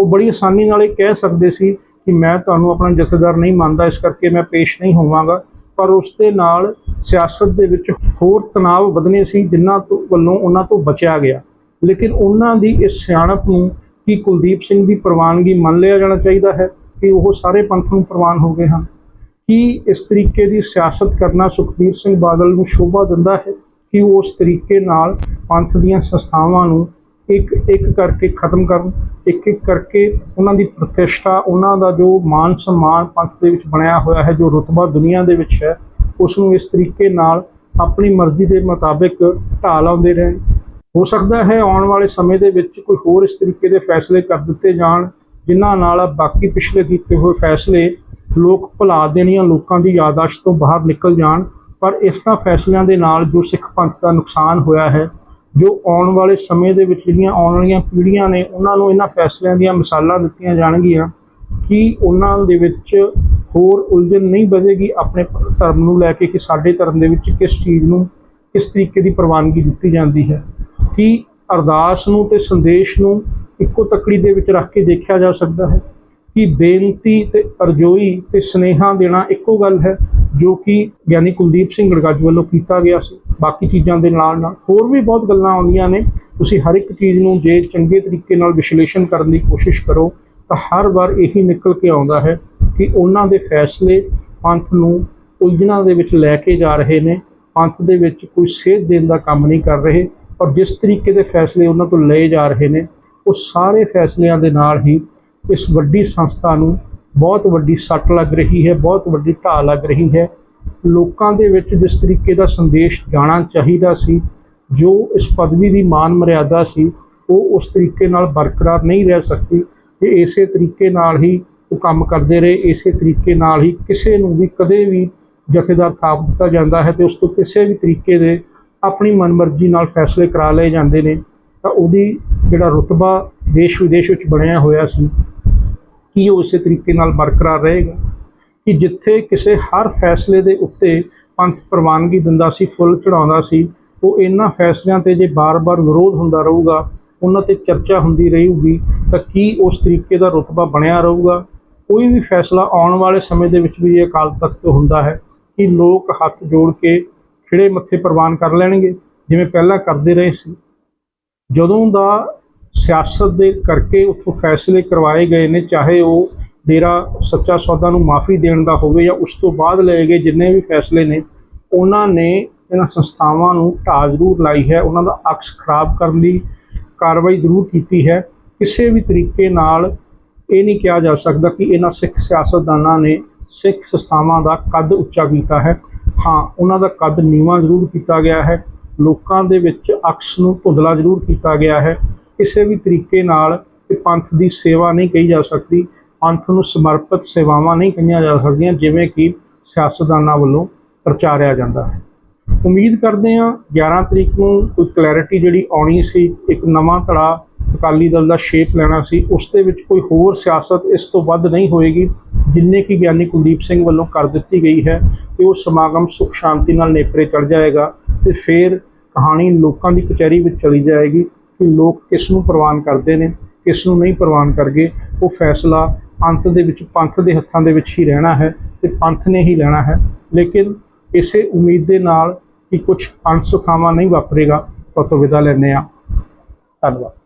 ਉਹ ਬੜੀ ਆਸਾਨੀ ਨਾਲ ਇਹ ਕਹਿ ਸਕਦੇ ਸੀ ਕਿ ਮੈਂ ਤੁਹਾਨੂੰ ਆਪਣਾ ਜਥੇਦਾਰ ਨਹੀਂ ਮੰਨਦਾ, ਇਸ ਕਰਕੇ ਮੈਂ ਪੇਸ਼ ਨਹੀਂ ਹੋਵਾਂਗਾ। ਪਰ ਉਸ ਦੇ ਨਾਲ ਸਿਆਸਤ ਦੇ ਵਿੱਚ ਹੋਰ ਤਣਾਅ ਵਧਨੇ ਸੀ, ਜਿਨ੍ਹਾਂ ਤੋਂ ਵੱਲੋਂ ਉਹਨਾਂ ਤੋਂ ਬਚਿਆ ਗਿਆ। ਲੇਕਿਨ ਉਹਨਾਂ ਦੀ ਇਸ ਸਿਆਣਪ ਨੂੰ ਕੀ ਕੁਲਦੀਪ ਸਿੰਘ ਦੀ ਪ੍ਰਵਾਨਗੀ ਮੰਨ ਲਿਆ ਜਾਣਾ ਚਾਹੀਦਾ ਹੈ ਕਿ ਉਹ ਸਾਰੇ ਪੰਥ ਨੂੰ ਪ੍ਰਵਾਨ ਹੋ ਗਏ ਹਨ? ਕੀ ਇਸ ਤਰੀਕੇ ਦੀ ਸਿਆਸਤ ਕਰਨਾ ਸੁਖਬੀਰ ਸਿੰਘ ਬਾਦਲ ਨੂੰ ਸ਼ੋਭਾ ਦਿੰਦਾ ਹੈ ਕਿ ਉਹ ਉਸ ਤਰੀਕੇ ਨਾਲ ਪੰਥ ਦੀਆਂ ਸੰਸਥਾਵਾਂ ਨੂੰ ਇੱਕ ਇੱਕ ਕਰਕੇ ਖਤਮ ਕਰਨ, ਇੱਕ ਇੱਕ ਕਰਕੇ ਉਹਨਾਂ ਦੀ ਪ੍ਰਤਿਸ਼ਠਾ, ਉਹਨਾਂ ਦਾ ਜੋ ਮਾਨ ਸਨਮਾਨ ਪੰਥ ਦੇ ਵਿੱਚ ਬਣਿਆ ਹੋਇਆ ਹੈ, ਜੋ ਰੁਤਬਾ ਦੁਨੀਆ ਦੇ ਵਿੱਚ ਹੈ ਉਸ ਨੂੰ ਇਸ ਤਰੀਕੇ ਨਾਲ ਆਪਣੀ ਮਰਜ਼ੀ ਦੇ ਮੁਤਾਬਿਕ ਢਾਹ ਲਾਉਂਦੇ ਰਹਿਣ। ਹੋ ਸਕਦਾ ਹੈ ਆਉਣ ਵਾਲੇ ਸਮੇਂ ਦੇ ਵਿੱਚ ਕੋਈ ਹੋਰ ਇਸ ਤਰੀਕੇ ਦੇ ਫੈਸਲੇ ਕਰ ਦਿੱਤੇ ਜਾਣ, ਜਿਨ੍ਹਾਂ ਨਾਲ ਬਾਕੀ ਪਿਛਲੇ ਕੀਤੇ ਹੋਏ ਫੈਸਲੇ ਲੋਕ ਭੁਲਾ ਦੇਣੀਆਂ ਲੋਕਾਂ ਦੀ ਯਾਦਾਸ਼ਤ ਤੋਂ ਬਾਹਰ ਨਿਕਲ ਜਾਣ। ਪਰ ਇਸ ਤਰ੍ਹਾਂ ਫੈਸਲਿਆਂ ਦੇ ਨਾਲ ਜੋ ਸਿੱਖ ਪੰਥ ਦਾ ਨੁਕਸਾਨ ਹੋਇਆ ਹੈ, ਜੋ ਆਉਣ ਵਾਲੇ ਸਮੇਂ ਦੇ ਵਿੱਚ ਜਿਹੜੀਆਂ ਆਉਣ ਵਾਲੀਆਂ ਪੀੜ੍ਹੀਆਂ ਨੇ, ਉਹਨਾਂ ਨੂੰ ਇਹਨਾਂ ਫੈਸਲਿਆਂ ਦੀਆਂ ਮਿਸਾਲਾਂ ਦਿੱਤੀਆਂ ਜਾਣਗੀਆਂ, ਕਿ ਉਹਨਾਂ ਦੇ ਵਿੱਚ ਹੋਰ ਉਲਝਣ ਨਹੀਂ ਵਧੇਗੀ ਆਪਣੇ ਧਰਮ ਨੂੰ ਲੈ ਕੇ ਕਿ ਸਾਡੇ ਧਰਮ ਦੇ ਵਿੱਚ ਕਿਸ ਚੀਜ਼ ਨੂੰ ਕਿਸ ਤਰੀਕੇ ਦੀ ਪ੍ਰਵਾਨਗੀ ਦਿੱਤੀ ਜਾਂਦੀ ਹੈ। ਕੀ ਅਰਦਾਸ ਨੂੰ ਤੇ ਸੰਦੇਸ਼ ਨੂੰ ਇੱਕੋ ਤਕੜੀ ਦੇ ਵਿੱਚ ਰੱਖ ਕੇ ਦੇਖਿਆ ਜਾ ਸਕਦਾ ਹੈ? ਕਿ ਬੇਨਤੀ ਤੇ ਅਰਜ਼ੋਈ ਤੇ ਸਨੇਹਾ ਦੇਣਾ ਇੱਕੋ ਗੱਲ ਹੈ ਜੋ ਕਿ ਗਿਆਨੀ ਕੁਲਦੀਪ ਸਿੰਘ ਗੜਗੱਜ ਵੱਲੋਂ ਕੀਤਾ ਗਿਆ ਸੀ? ਬਾਕੀ ਚੀਜ਼ਾਂ ਦੇ ਨਾਲ ਨਾਲ ਹੋਰ ਵੀ ਬਹੁਤ ਗੱਲਾਂ ਆਉਂਦੀਆਂ ਨੇ। ਤੁਸੀਂ ਹਰ ਇੱਕ ਚੀਜ਼ ਨੂੰ ਜੇ ਚੰਗੇ ਤਰੀਕੇ ਨਾਲ ਵਿਸ਼ਲੇਸ਼ਣ ਕਰਨ ਦੀ ਕੋਸ਼ਿਸ਼ ਕਰੋ। ਤਾਂ ਹਰ ਵਾਰ ਇਹੀ ਨਿਕਲ ਕੇ ਆਉਂਦਾ ਹੈ ਕਿ ਉਹਨਾਂ ਦੇ ਫੈਸਲੇ ਪੰਥ ਨੂੰ ਉਲਝਣਾਂ ਦੇ ਵਿੱਚ ਲੈ ਕੇ ਜਾ ਰਹੇ ਨੇ, ਪੰਥ ਦੇ ਵਿੱਚ ਕੋਈ ਸੇਧ ਦੇਣ ਦਾ ਕੰਮ ਨਹੀਂ ਕਰ ਰਹੇ ਔਰ ਜਿਸ ਤਰੀਕੇ ਦੇ ਫੈਸਲੇ ਉਹਨਾਂ ਤੋਂ ਲਏ ਜਾ ਰਹੇ ਨੇ, ਉਹ ਸਾਰੇ ਫੈਸਲਿਆਂ ਦੇ ਨਾਲ ਹੀ ਇਸ ਵੱਡੀ ਸੰਸਥਾ ਨੂੰ ਬਹੁਤ ਵੱਡੀ ਸੱਟ ਲੱਗ ਰਹੀ ਹੈ, ਬਹੁਤ ਵੱਡੀ ਢਾਹ ਲੱਗ ਰਹੀ ਹੈ। ਲੋਕਾਂ ਦੇ ਵਿੱਚ ਜਿਸ ਤਰੀਕੇ ਦਾ ਸੰਦੇਸ਼ ਜਾਣਾ ਚਾਹੀਦਾ ਸੀ, ਜੋ ਇਸ ਪਦਵੀ ਦੀ ਮਾਨ ਮਰਿਆਦਾ ਸੀ, ਉਹ ਉਸ ਤਰੀਕੇ ਨਾਲ ਬਰਕਰਾਰ ਨਹੀਂ ਰਹਿ ਸਕਦੀ। ਤੇ ਇਸੇ ਤਰੀਕੇ ਨਾਲ ਹੀ ਉਹ ਕੰਮ ਕਰਦੇ ਰਹੇ, ਇਸੇ ਤਰੀਕੇ ਨਾਲ ਹੀ ਕਿਸੇ ਨੂੰ ਵੀ ਕਦੇ ਵੀ ਜਥੇਦਾਰ ਥਾਪ ਦਿੱਤਾ ਜਾਂਦਾ ਹੈ ਤੇ ਉਸ ਤੋਂ ਕਿਸੇ ਵੀ ਤਰੀਕੇ ਦੇ ਆਪਣੀ ਮਨਮਰਜ਼ੀ ਨਾਲ ਫੈਸਲੇ ਕਰਾ ਲਏ ਜਾਂਦੇ ਨੇ। ਤਾਂ ਉਹਦੀ ਜਿਹੜਾ ਰੁਤਬਾ ਦੇਸ਼ ਵਿਦੇਸ਼ ਵਿੱਚ ਬਣਿਆ ਹੋਇਆ ਸੀ, ਕੀ ਉਹ ਇਸੇ ਤਰੀਕੇ ਨਾਲ ਬਰਕਰਾਰ ਰਹੇਗਾ? ਕਿ ਜਿੱਥੇ ਕਿਸੇ ਹਰ ਫੈਸਲੇ ਦੇ ਉੱਤੇ ਪੰਥ ਪ੍ਰਵਾਨਗੀ ਦਿੰਦਾ ਸੀ, ਫੁੱਲ ਚੜਾਉਂਦਾ ਸੀ, ਉਹ ਇਹਨਾਂ ਫੈਸਲਿਆਂ ਤੇ ਜੇ ਬਾਰ-ਬਾਰ ਵਿਰੋਧ ਹੁੰਦਾ ਰਹੂਗਾ ਉਹਨਾਂ ਤੇ ਚਰਚਾ ਹੁੰਦੀ ਰਹੂਗੀ ਤਾਂ ਕੀ ਉਸ ਤਰੀਕੇ ਦਾ ਰੁਤਬਾ ਬਣਿਆ ਰਹੂਗਾ? ਕੋਈ ਵੀ ਫੈਸਲਾ ਆਉਣ ਵਾਲੇ ਸਮੇਂ ਦੇ ਵਿੱਚ ਵੀ ਇਹ ਅਕਾਲ ਤਖਤ ਤੋਂ ਹੁੰਦਾ ਹੈ ਕਿ ਲੋਕ ਹੱਥ ਜੋੜ ਕੇ ਖਿੜੇ ਮੱਥੇ ਪ੍ਰਵਾਨ ਕਰ ਲੈਣਗੇ, ਜਿਵੇਂ ਪਹਿਲਾਂ ਕਰਦੇ ਰਹੇ ਸੀ। ਜਦੋਂ ਦਾ ਸਿਆਸਤ ਦੇ ਕਰਕੇ ਉੱਥੋਂ ਫੈਸਲੇ ਕਰਵਾਏ ਗਏ ਨੇ, ਚਾਹੇ ਉਹ ਡੇਰਾ ਸੱਚਾ ਸੌਦਾ ਨੂੰ ਮਾਫੀ ਦੇਣ ਦਾ ਹੋਵੇ ਜਾਂ ਉਸ ਤੋਂ ਬਾਅਦ ਲਏ ਗਏ ਜਿੰਨੇ ਵੀ ਫੈਸਲੇ ਨੇ, ਉਹਨਾਂ ਨੇ ਇਹਨਾਂ ਸੰਸਥਾਵਾਂ ਨੂੰ ਢਾਹ ਜ਼ਰੂਰ ਲਾਈ ਹੈ। ਉਹਨਾਂ ਦਾ ਅਕਸ ਖਰਾਬ ਕਰਨ ਦੀ ਕਾਰਵਾਈ ਜ਼ਰੂਰ ਕੀਤੀ ਹੈ। ਕਿਸੇ ਵੀ ਤਰੀਕੇ ਨਾਲ ਇਹ ਨਹੀਂ ਕਿਹਾ ਜਾ ਸਕਦਾ ਕਿ ਇਹਨਾਂ ਸਿੱਖ ਸਿਆਸਤਦਾਨਾਂ ਨੇ ਸਿੱਖ ਸੰਸਥਾਵਾਂ ਦਾ ਕੱਦ ਉੱਚਾ ਕੀਤਾ ਹੈ। ਹਾਂ, ਉਹਨਾਂ ਦਾ ਕੱਦ ਨੀਵਾਂ ਜ਼ਰੂਰ ਕੀਤਾ ਗਿਆ ਹੈ। ਲੋਕਾਂ ਦੇ ਵਿੱਚ ਅਕਸ ਨੂੰ ਧੁੰਦਲਾ ਜ਼ਰੂਰ ਕੀਤਾ ਗਿਆ ਹੈ। ਕਿਸੇ ਵੀ ਤਰੀਕੇ ਨਾਲ ਇਹ ਪੰਥ ਦੀ ਸੇਵਾ ਨਹੀਂ ਕਹੀ ਜਾ ਸਕਦੀ। ਪੰਥ ਨੂੰ ਸਮਰਪਿਤ ਸੇਵਾਵਾਂ ਨਹੀਂ ਕਹੀਆਂ ਜਾ ਸਕਦੀਆਂ, ਜਿਵੇਂ ਕਿ ਸਿਆਸਤਦਾਨਾਂ ਵੱਲੋਂ ਪ੍ਰਚਾਰਿਆ ਜਾਂਦਾ ਹੈ। ਉਮੀਦ ਕਰਦੇ ਹਾਂ 11 ਤਰੀਕ ਨੂੰ ਕੋਈ ਕਲੈਰਿਟੀ ਜਿਹੜੀ ਆਉਣੀ ਸੀ, ਇੱਕ ਨਵਾਂ ਧੜਾ ਅਕਾਲੀ ਦਲ ਦਾ ਸ਼ੇਪ ਲੈਣਾ ਸੀ, ਉਸ ਦੇ ਵਿੱਚ ਕੋਈ ਹੋਰ ਸਿਆਸਤ ਇਸ ਤੋਂ ਵੱਧ ਨਹੀਂ ਹੋਏਗੀ, ਜਿੰਨੇ ਕਿ ਗਿਆਨੀ ਕੁਲਦੀਪ ਸਿੰਘ ਵੱਲੋਂ ਕਰ ਦਿੱਤੀ ਗਈ ਹੈ ਕਿ ਉਹ ਸਮਾਗਮ ਸੁਖ ਸ਼ਾਂਤੀ ਨਾਲ ਨੇਪਰੇ ਚੜ ਜਾਏਗਾ ਤੇ ਫਿਰ ਕਹਾਣੀ ਲੋਕਾਂ ਦੀ ਕਚਹਿਰੀ ਵਿੱਚ ਚਲੀ ਜਾਏਗੀ ਕਿ ਲੋਕ ਕਿਸ ਨੂੰ ਪ੍ਰਵਾਨ ਕਰਦੇ ਨੇ, ਕਿਸ ਨੂੰ ਨਹੀਂ ਪ੍ਰਵਾਨ ਕਰਗੇ, ਉਹ ਫੈਸਲਾ ਅੰਤ ਦੇ ਵਿੱਚ ਪੰਥ ਦੇ ਹੱਥਾਂ ਦੇ ਵਿੱਚ ਹੀ ਰਹਿਣਾ ਹੈ ਤੇ ਪੰਥ ਨੇ ਹੀ ਲੈਣਾ ਹੈ। ਲੇਕਿਨ ਇਸੇ ਉਮੀਦ ਦੇ ਨਾਲ ਕਿ ਕੁਝ ਅਣਸੁਖਾਵਾਂ ਨਹੀਂ ਵਾਪਰੇਗਾ ਤੋਂ ਵਿਦਾ ਲੈਂਦੇ ਹਾਂ। ਧੰਨਵਾਦ।